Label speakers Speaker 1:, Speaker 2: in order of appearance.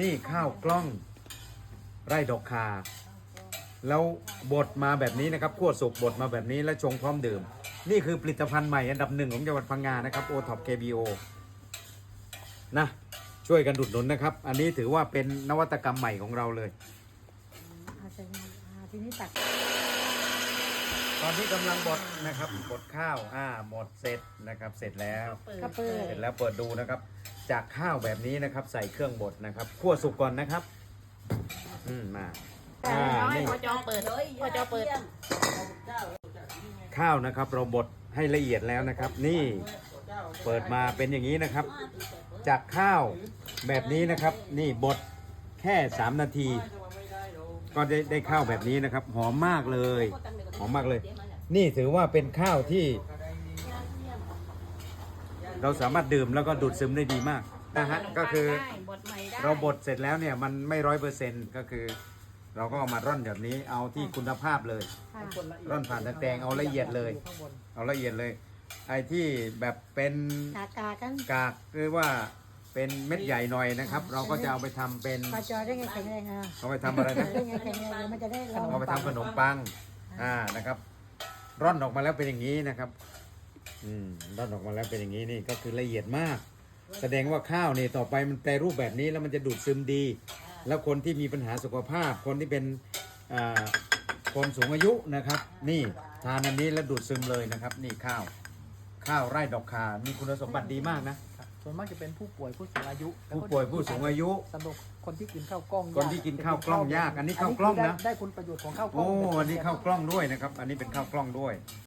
Speaker 1: นี่ข้าวกล้องไร่ดอกคา แล้วบดมาแบบนี้นะครับคั่วสุกบดมาแบบนี้แล้วชงพร้อมดื่ม นี่คือผลิตภัณฑ์ใหม่อันดับหนึ่งของจังหวัดพังงานะครับโอท็อป KBO นะช่วยกันดุดหนุนนะครับ อันนี้ถือว่าเป็นนวัตกรรมใหม่ของเราเลย
Speaker 2: อาจารย์อ่าทีนี้ตัก
Speaker 1: ตอนนี้กำลังบดนะครับบดข้าวอ่าหมดเสร็จนะครับเสร็จแล้ว
Speaker 2: ก็เปิด
Speaker 1: เสร็จแล้วเปิดดูนะครับ จากข้าวแบบนี้นะครับ ใส่เครื่องบดนะครับคั่วสุกก่อนนะครับ อืมมาอ่านี่
Speaker 3: พอจอเปิดพอจอเปิด
Speaker 1: ข้าวนะครับ เราบดให้ละเอียดแล้วนะครับ นี่เปิดมาเป็นอย่างนี้นะครับ จากข้าวแบบนี้นะครับ นี่บดแค่ 3 นาที ก็ได้ได้ข้าวแบบนี้นะครับ หอมมากเลย หอมมากเลย นี่ถือว่าเป็นข้าวที่ เราสามารถดื่มแล้วก็ดูดซึมได้ดีมากนะฮะก็คือ
Speaker 3: บดใหม่ได้
Speaker 1: เราบดเสร็จแล้วเนี่ยมันไม่ร้อยเปอร์เซ็นต์ก็คือ เราก็เอามาร่อนแบบนี้เอาที่คุณภาพเลย
Speaker 2: ค่ะ
Speaker 1: ร่อนผ่านตะแกรงเอาละเอียดเลย เอาละเอียดเลย ไอ้ที่แบบเป็น
Speaker 2: กากากัน
Speaker 1: กากหรือว่า เป็นเม็ดใหญ่หน่อยนะครับ เราก็จะเอาไปทำเป็น
Speaker 2: พอจอได้ไงแข็งแรงอะ
Speaker 1: เอาไปทำอะไรนะ
Speaker 2: ได้ไงแข็งแรงเดี๋ยวมันจะได้เรา
Speaker 1: เอาไปทำขนมปัง อ่า นะครับ ร่อนออกมาแล้วเป็นอย่างนี้นะครับ อืม ร่อนออกมาแล้วเป็นอย่างนี้นี่ก็คือละเอียดมาก แสดงว่าข้าวนี่ต่อไปมันแปรรูปแบบนี้แล้วมันจะดูดซึมดี แล้วคนที่มีปัญหาสุขภาพ คนที่เป็นอ่าคนสูงอายุนะครับ นี่ทานอันนี้แล้วดูดซึมเลยนะครับ นี่ข้าว ข้าวไร่ดอกคา มีคุณสมบัติดีมากนะ
Speaker 4: ส่วนมากจะเป็นผู้ป่วยผู้สูงอายุ
Speaker 1: ผู้ป่วยผู้สูงอายุ
Speaker 4: สำหรับคนที่กินข้าวกล้อง
Speaker 1: คนที่กินข้าวกล้องยากอันนี้ข้าวกล้องนะ
Speaker 4: ได้ได้คุณประโยชน์ของข้าวกล้อ
Speaker 1: โอ้
Speaker 4: ง
Speaker 1: อันนี้ข้าวกล้องด้วยนะครับ อันนี้เป็นข้าวกล้องด้วย